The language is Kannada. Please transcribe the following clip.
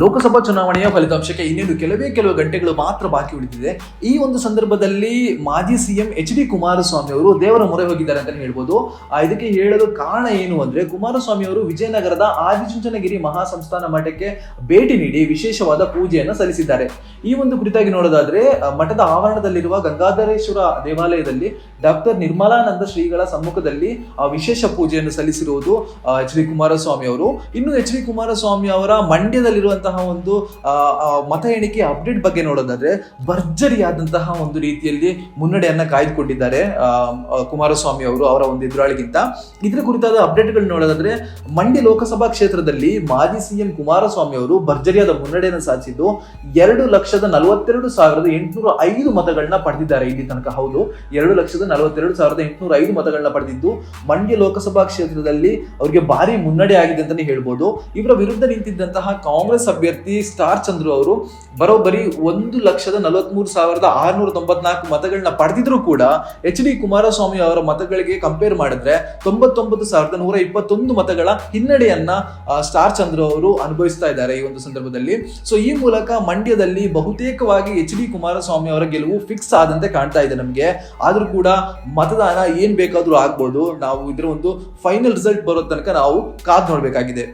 ಲೋಕಸಭಾ ಚುನಾವಣೆಯ ಫಲಿತಾಂಶಕ್ಕೆ ಇನ್ನೇನು ಕೆಲವೇ ಕೆಲವು ಗಂಟೆಗಳು ಮಾತ್ರ ಬಾಕಿ ಉಳಿದಿದೆ. ಈ ಒಂದು ಸಂದರ್ಭದಲ್ಲಿ ಮಾಜಿ ಸಿಎಂ ಎಚ್ ಡಿ ಕುಮಾರಸ್ವಾಮಿ ಅವರು ದೇವರ ಮೊರೆ ಹೋಗಿದ್ದಾರೆ ಅಂತ ಹೇಳ್ಬೋದು. ಇದಕ್ಕೆ ಹೇಳಲು ಕಾರಣ ಏನು ಅಂದ್ರೆ ಕುಮಾರಸ್ವಾಮಿ ಅವರು ವಿಜಯನಗರದ ಆದಿಚುಂಚನಗಿರಿ ಮಹಾಸಂಸ್ಥಾನ ಮಠಕ್ಕೆ ಭೇಟಿ ನೀಡಿ ವಿಶೇಷವಾದ ಪೂಜೆಯನ್ನು ಸಲ್ಲಿಸಿದ್ದಾರೆ. ಈ ಒಂದು ಕುರಿತಾಗಿ ನೋಡೋದಾದ್ರೆ ಮಠದ ಆವರಣದಲ್ಲಿರುವ ಗಂಗಾಧರೇಶ್ವರ ದೇವಾಲಯದಲ್ಲಿ ಡಾಕ್ಟರ್ ನಿರ್ಮಲಾನಂದ ಶ್ರೀಗಳ ಸಮ್ಮುಖದಲ್ಲಿ ವಿಶೇಷ ಪೂಜೆಯನ್ನು ಸಲ್ಲಿಸಿರುವುದು ಎಚ್ ಡಿ ಕುಮಾರಸ್ವಾಮಿ ಅವರು. ಇನ್ನು ಎಚ್ ಡಿ ಕುಮಾರಸ್ವಾಮಿ ಅವರ ಮಂಡ್ಯದಲ್ಲಿರುವಂತಹ ಒಂದು ಮತ ಎಣಿಕೆ ಅಪ್ಡೇಟ್ ಬಗ್ಗೆ ನೋಡೋದಾದ್ರೆ ಭರ್ಜರಿಯಾದಂತಹ ಒಂದು ರೀತಿಯಲ್ಲಿ ಮುನ್ನಡೆಯನ್ನ ಕಾಯ್ದುಕೊಂಡಿದ್ದಾರೆ ಕುಮಾರಸ್ವಾಮಿ ಅವರು ಅವರ ಒಂದು ಎದುರಾಳಿಗಿಂತ. ಇದರ ಕುರಿತಾದ ಅಪ್ಡೇಟ್ಗಳು ನೋಡೋದಾದ್ರೆ ಮಂಡ್ಯ ಲೋಕಸಭಾ ಕ್ಷೇತ್ರದಲ್ಲಿ ಮಾಜಿ ಸಿಎಂ ಕುಮಾರಸ್ವಾಮಿ ಅವರು ಭರ್ಜರಿಯಾದ ಮುನ್ನಡೆಯನ್ನು ಸಾಧಿಸಿದ್ದು ಎರಡು ಲಕ್ಷದ ನಲವತ್ತೆರಡು ಸಾವಿರದ ಎಂಟುನೂರ ಐದು ಮತಗಳನ್ನ ಪಡೆದಿದ್ದಾರೆ ಇಲ್ಲಿ ತನಕ, ಹೌದು. ಎರಡು ಲಕ್ಷದ ನಲವತ್ತೆರಡು ಸಾವಿರದ ಎಂಟುನೂರ ಐದು ಮತಗಳನ್ನ ಪಡೆದಿದ್ದು ಮಂಡ್ಯ ಲೋಕಸಭಾ ಕ್ಷೇತ್ರದಲ್ಲಿ ಅವರಿಗೆ ಭಾರಿ ಮುನ್ನಡೆ ಆಗಿದೆ ಅಂತಾನೆ ಹೇಳ್ಬೋದು. ಇವರ ವಿರುದ್ಧ ನಿಂತಿದ್ದಂತಹ ಕಾಂಗ್ರೆಸ್ ಅಭ್ಯರ್ಥಿ ಸ್ಟಾರ್ ಚಂದ್ರು ಅವರು ಬರೋಬ್ಬರಿ ಒಂದು ಲಕ್ಷದ ನಲವತ್ಮೂರು ಸಾವಿರದ ಆರುನೂರ ತೊಂಬತ್ನಾಲ್ಕು ಮತಗಳನ್ನ ಪಡೆದಿದ್ರು ಕೂಡ ಎಚ್ ಡಿ ಕುಮಾರಸ್ವಾಮಿ ಅವರ ಮತಗಳಿಗೆ ಕಂಪೇರ್ ಮಾಡಿದ್ರೆ ತೊಂಬತ್ತೊಂಬತ್ತು ಸಾವಿರದ ನೂರ ಇಪ್ಪತ್ತೊಂದು ಮತಗಳ ಹಿನ್ನಡೆಯನ್ನ ಸ್ಟಾರ್ ಚಂದ್ರು ಅವರು ಅನುಭವಿಸ್ತಾ ಇದ್ದಾರೆ ಈ ಒಂದು ಸಂದರ್ಭದಲ್ಲಿ. ಸೊ ಈ ಮೂಲಕ ಮಂಡ್ಯದಲ್ಲಿ ಬಹುತೇಕವಾಗಿ ಎಚ್ ಡಿ ಕುಮಾರಸ್ವಾಮಿ ಅವರ ಗೆಲುವು ಫಿಕ್ಸ್ ಆದಂತೆ ಕಾಣ್ತಾ ಇದೆ ನಮಗೆ. ಆದ್ರೂ ಕೂಡ ಮತದಾನ ಏನ್ ಬೇಕಾದ್ರೂ ಆಗ್ಬೋದು. ನಾವು ಇದರ ಒಂದು ಫೈನಲ್ ರಿಸಲ್ಟ್ ಬರೋ ತನಕ ನಾವು ಕಾದ್ ನೋಡ್ಬೇಕಾಗಿದೆ.